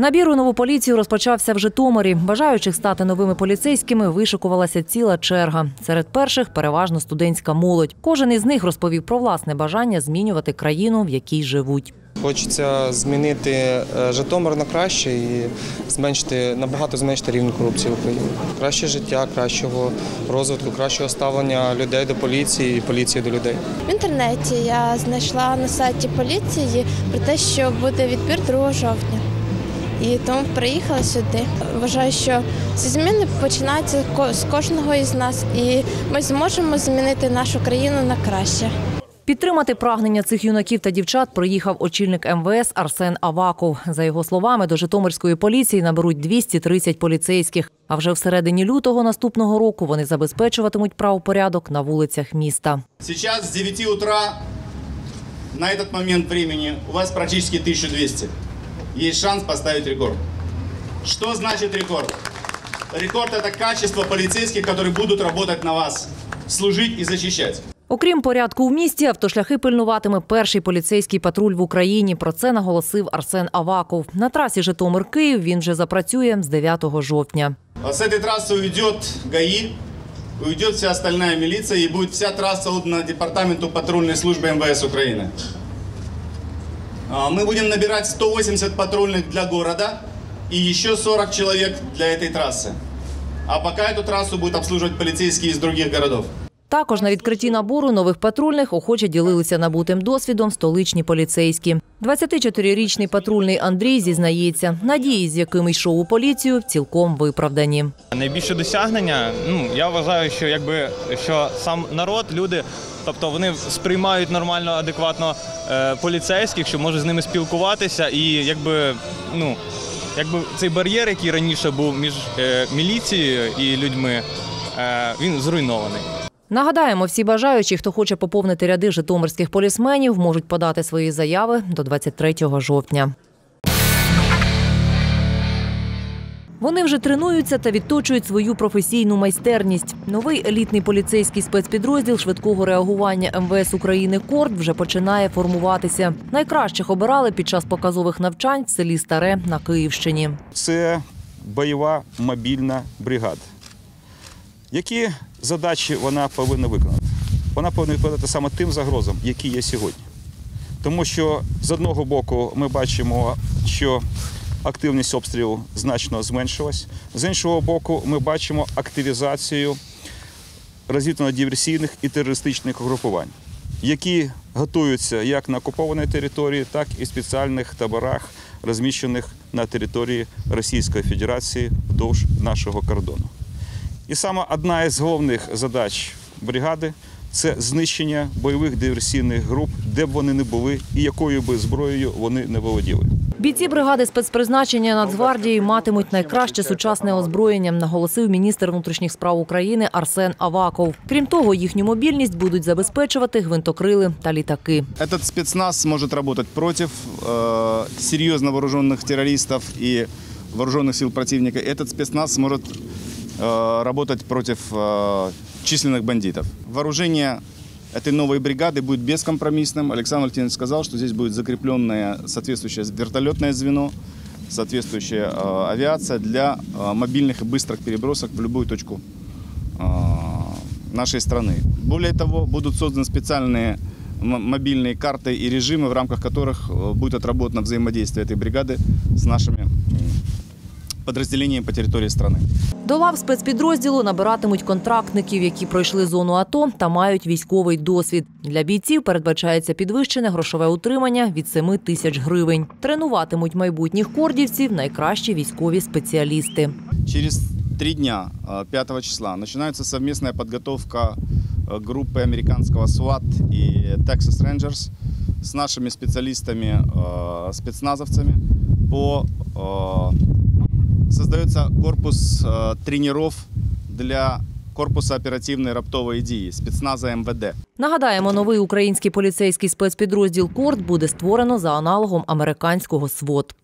Набір у нову поліцію розпочався в Житомирі. Бажаючих стати новими поліцейськими вишикувалася ціла черга. Серед перших переважно студентська молодь. Кожен із них розповів про власне бажання змінювати країну, в якій живуть. Хочеться змінити е, Житомир на краще і зменшити набагато зменшити рівень корупції в Україні. Краще життя, кращого розвитку, кращого ставлення людей до поліції і поліції до людей. В інтернеті я знайшла на сайті поліції про те, що буде відбір 2 жовтня. І тому приїхала сюди. Вважаю, що ці зміни починаються ко- з кожного із нас, і ми зможемо змінити нашу країну на краще. Підтримати прагнення цих юнаків та дівчат приїхав очільник МВС Арсен Аваков. За його словами, до Житомирської поліції наберуть 230 поліцейських. А вже всередині лютого наступного року вони забезпечуватимуть правопорядок на вулицях міста. Сейчас с 9 утра на этот момент времени у вас практически 1200 Есть шанс поставить рекорд. Что значит рекорд? Рекорд это качество полицейских, которые будут работать на вас, служить и защищать. Окрім порядку в місті, автошляхи пильнуватиме перший поліцейський патруль в Україні. Про це наголосив Арсен Аваков. На трасі Житомир-Київ він вже запрацює з 9 жовтня. А С этой трассы уйдет ГАИ, уйдет вся остальная милиция и будет вся трасса отдана департаменту патрульной службы МВС Украины. А, Мы будем набирать 180 патрульных для города и еще 40 человек для этой трассы. А пока эту трассу будут обслуживать полицейские из других городов. Також на відкритті набору нових патрульних охоче ділилися набутим досвідом столичні поліцейські. 24-річний патрульний Андрій зізнається, надії, з якими йшов у поліцію, цілком виправдані. Найбільше досягнення, ну я вважаю, що якби що сам народ, люди, тобто вони сприймають нормально, адекватно е, поліцейських, що можуть з ними спілкуватися, і якби ну якби цей бар'єр, який раніше був між е, міліцією і людьми, е, він зруйнований. Нагадаємо, всі бажаючі, хто хоче поповнити ряди житомирських полісменів, можуть подати свої заяви до 23 жовтня. Вони вже тренуються та відточують свою професійну майстерність. Новий елітний поліцейський спецпідрозділ швидкого реагування МВС України Корд вже починає формуватися. Найкращих обирали під час показових навчань в селі Старе на Київщині. це бойова мобільна бригада. Які задачі вона повинна виконати? Вона повинна відповідати саме тим загрозам, які є сьогодні. Тому що з одного боку ми бачимо, що активність обстрілу значно зменшилась, з іншого боку, ми бачимо активізацію розвідувально-диверсійних і терористичних угрупувань, які готуються як на окупованій території, так і в спеціальних таборах, розміщених на території Російської Федерації вдовж нашого кордону. І саме одна із головних задач бригади це знищення бойових диверсійних груп, де б вони не були і якою би зброєю вони не володіли. Бійці бригади спецпризначення Нацгвардії матимуть найкраще сучасне озброєння, наголосив міністр внутрішніх справ України Арсен Аваков. Крім того, їхню мобільність будуть забезпечувати гвинтокрили та літаки. Этот спецназ сможет работать против э, серьезно вооруженных террористов и вооруженных сил противника. Этот спецназ сможет э, работать против э, численных бандитов. Вооружение этой новой бригады будет бескомпромиссным. Александр Валентинович сказал, что здесь будет закрепленное соответствующее вертолетное звено, соответствующая э, авиация для э, мобильных и быстрых перебросок в любую точку э, нашей страны. Более того, будут созданы специальные мобильные карты и режимы, в рамках которых э, будет отработано взаимодействие этой бригады с нашими подразделениями по территории страны. До лав спецпідрозділу набиратимуть контрактників, які пройшли зону АТО та мають військовий досвід. Для бійців передбачається підвищене грошове утримання від 7 тисяч гривень. Тренуватимуть майбутніх кордівців найкращі військові спеціалісти. Через три дня, э, 5 числа, начинается совместная подготовка э, группы американского SWAT и Texas Rangers с нашими специалистами, э, спецназовцами по э, создается корпус э, тренеров для Корпусу оперативної раптової дії спецназа МВД. Нагадаємо, новий український поліцейський спецпідрозділ Корд буде створено за аналогом американського СВОТ.